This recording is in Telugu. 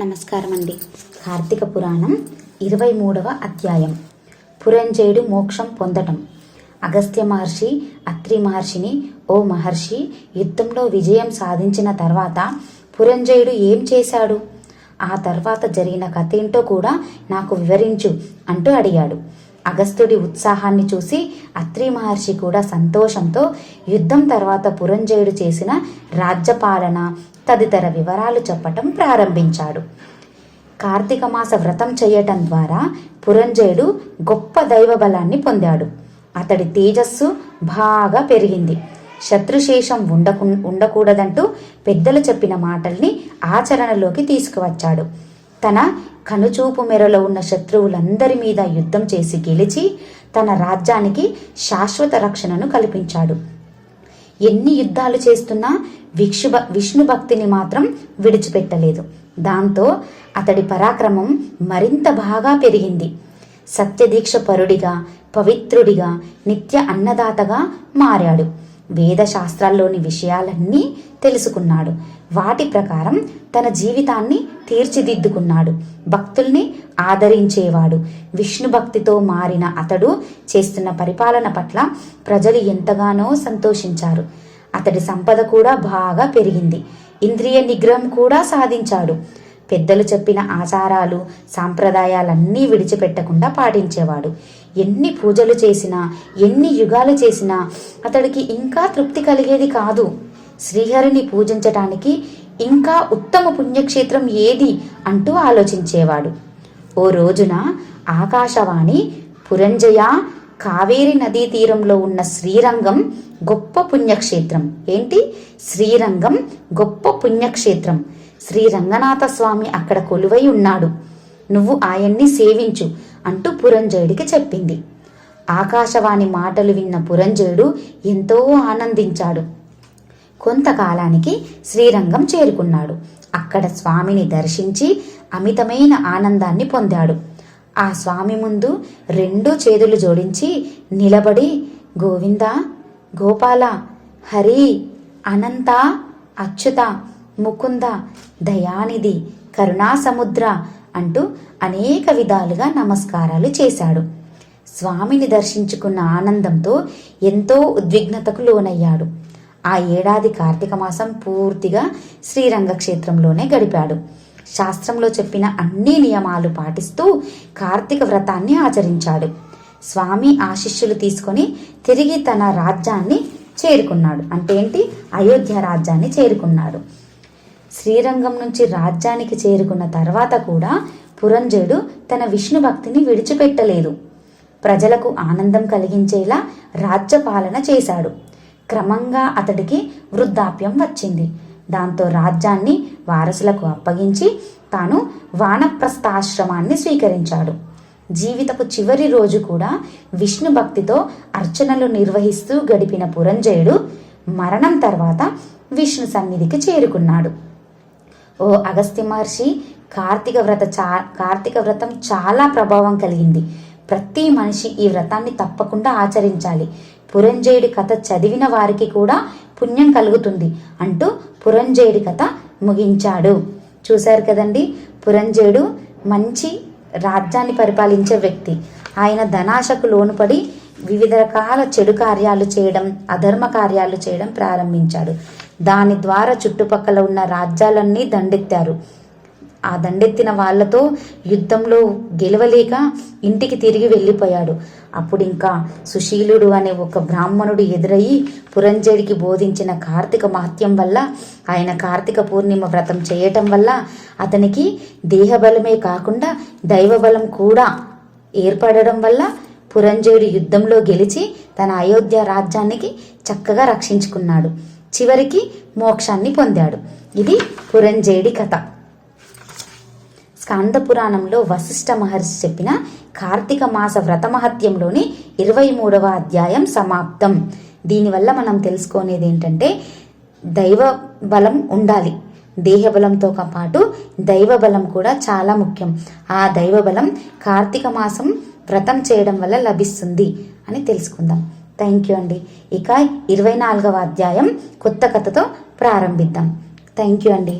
నమస్కారం అండి కార్తీక పురాణం ఇరవై మూడవ అధ్యాయం. పురంజయుడు మోక్షం పొందటం. అగస్త్య మహర్షి అత్రి మహర్షిని ఓ మహర్షి యుద్ధంలో విజయం సాధించిన తర్వాత పురంజయుడు ఏం చేశాడు? ఆ తర్వాత జరిగిన కథ ఏంటో కూడా నాకు వివరించు అంటూ అడిగాడు. అగస్త్యుడి ఉత్సాహాన్ని చూసి అత్రి మహర్షి కూడా సంతోషంతో యుద్ధం తర్వాత పురంజయుడు చేసిన రాజ్యపాలన తదితర వివరాలు చెప్పటం ప్రారంభించాడు. కార్తీక మాస వ్రతం చేయటం ద్వారా పురంజయుడు గొప్ప దైవబలాన్ని పొందాడు. అతడి తేజస్సు బాగా పెరిగింది. శత్రుశేషం ఉండకు ఉండకూడదంటూ పెద్దలు చెప్పిన మాటల్ని ఆచరణలోకి తీసుకువచ్చాడు. తన కనుచూపు మెరలో ఉన్న శత్రువులందరి మీద యుద్ధం చేసి గెలిచి తన రాజ్యానికి శాశ్వత రక్షణను కల్పించాడు. ఎన్ని యుద్ధాలు చేస్తున్నా విక్షు విష్ణు భక్తిని మాత్రం విడిచిపెట్టలేదు. దాంతో అతడి పరాక్రమం మరింత బాగా పెరిగింది. సత్యదీక్ష పరుడిగా పవిత్రుడిగా నిత్య అన్నదాతగా మారాడు. వేదశాస్త్రాల్లోని విషయాలన్నీ తెలుసుకున్నాడు. వాటి ప్రకారం తన జీవితాన్ని తీర్చిదిద్దుకున్నాడు. భక్తుల్ని ఆదరించేవాడు. విష్ణు భక్తితో మారిన అతడు చేస్తున్న పరిపాలన పట్ల ప్రజలు ఎంతగానో సంతోషించారు. అతడి సంపద కూడా బాగా పెరిగింది. ఇంద్రియ నిగ్రహం కూడా సాధించాడు. పెద్దలు చెప్పిన ఆచారాలు సాంప్రదాయాలన్నీ విడిచిపెట్టకుండా పాటించేవాడు. ఎన్ని పూజలు చేసినా ఎన్ని యుగాలు చేసినా అతడికి ఇంకా తృప్తి కలిగేది కాదు. శ్రీహరిని పూజించటానికి ఇంకా ఉత్తమ పుణ్యక్షేత్రం ఏది అంటూ ఆలోచించేవాడు. ఓ రోజున ఆకాశవాణి పురంజయ కావేరి నదీ తీరంలో ఉన్న శ్రీరంగం గొప్ప పుణ్యక్షేత్రం. ఏంటి? శ్రీరంగం గొప్ప పుణ్యక్షేత్రం. శ్రీ రంగనాథ స్వామి అక్కడ కొలువై ఉన్నాడు. నువ్వు ఆయన్ని సేవించు. అంటూ పురంజయుడికి చెప్పింది. ఆకాశవాణి మాటలు విన్న పురంజయుడు ఎంతో ఆనందించాడు. కొంతకాలానికి శ్రీరంగం చేరుకున్నాడు. అక్కడ స్వామిని దర్శించి అమితమైన ఆనందాన్ని పొందాడు. ఆ స్వామి ముందు రెండు చేతులు జోడించి నిలబడి గోవింద గోపాల హరి అనంత అచ్యుత ముకుంద దయానిధి కరుణాసముద్ర అంటూ అనేక విధాలుగా నమస్కారాలు చేశాడు. స్వామిని దర్శించుకున్న ఆనందంతో ఎంతో ఉద్విగ్నతకు లోనయ్యాడు. ఆ ఏడాది కార్తీక మాసం పూర్తిగా శ్రీరంగ క్షేత్రంలోనే గడిపాడు. శాస్త్రంలో చెప్పిన అన్ని నియమాలు పాటిస్తూ కార్తీక వ్రతాన్ని ఆచరించాడు. స్వామి ఆశిష్యులు తీసుకొని తిరిగి తన రాజ్యాన్ని చేరుకున్నాడు. అంటే ఏంటి? అయోధ్య రాజ్యాన్ని చేరుకున్నాడు. శ్రీరంగం నుంచి రాజ్యానికి చేరుకున్న తర్వాత కూడా పురంజయుడు తన విష్ణు భక్తిని విడిచిపెట్టలేదు. ప్రజలకు ఆనందం కలిగించేలా రాజ్యపాలన చేశాడు. క్రమంగా అతడికి వృద్ధాప్యం వచ్చింది. దాంతో రాజ్యాన్ని వారసులకు అప్పగించి తాను వానప్రస్థాశ్రమాన్ని స్వీకరించాడు. జీవితపు చివరి రోజు కూడా విష్ణు భక్తితో అర్చనలు నిర్వహిస్తూ గడిపిన పురంజయుడు మరణం తర్వాత విష్ణు సన్నిధికి చేరుకున్నాడు. ఓ అగస్త్య మహర్షి కార్తీక వ్రత చా కార్తీక వ్రతం చాలా ప్రభావం కలిగింది. ప్రతి మనిషి ఈ వ్రతాన్ని తప్పకుండా ఆచరించాలి. పురంజయుడి కథ చదివిన వారికి కూడా పుణ్యం కలుగుతుంది అంటూ పురంజయుడి కథ ముగించాడు. చూశారు కదండి? పురంజయుడు మంచి రాజ్యాన్ని పరిపాలించే వ్యక్తి. ఆయన ధనాశకు లోనుపడి వివిధ రకాల చెడు కార్యాలు చేయడం అధర్మ కార్యాలు చేయడం ప్రారంభించాడు. దాని ద్వారా చుట్టుపక్కల ఉన్న రాజ్యాలన్నీ దండెత్తారు. ఆ దండెత్తిన వాళ్ళతో యుద్ధంలో గెలవలేక ఇంటికి తిరిగి వెళ్ళిపోయాడు. అప్పుడు ఇంకా సుశీలుడు అనే ఒక బ్రాహ్మణుడు ఎదురయ్యి పురంజయుడికి బోధించిన కార్తీక మహత్యం వల్ల ఆయన కార్తీక పూర్ణిమ వ్రతం చేయటం వల్ల అతనికి దేహబలమే కాకుండా దైవబలం కూడా ఏర్పడడం వల్ల పురంజయుడు యుద్ధంలో గెలిచి తన అయోధ్య రాజ్యానికి చక్కగా రక్షించుకున్నాడు. చివరికి మోక్షాన్ని పొందాడు. ఇది పురంజేడి కథ. స్కంద పురాణంలో వశిష్ఠ మహర్షి చెప్పిన కార్తీక మాస వ్రతమహత్యంలోని ఇరవై మూడవ అధ్యాయం సమాప్తం. దీనివల్ల మనం తెలుసుకునేది ఏంటంటే దైవ బలం ఉండాలి. దేహబలంతో పాటు దైవబలం కూడా చాలా ముఖ్యం. ఆ దైవబలం కార్తీక మాసం వ్రతం చేయడం వల్ల లభిస్తుంది అని తెలుసుకుందాం. థ్యాంక్ యూ అండి. ఇక ఇరవై నాలుగవ అధ్యాయం కొత్త కథతో ప్రారంభిద్దాం. థ్యాంక్ యూ అండి.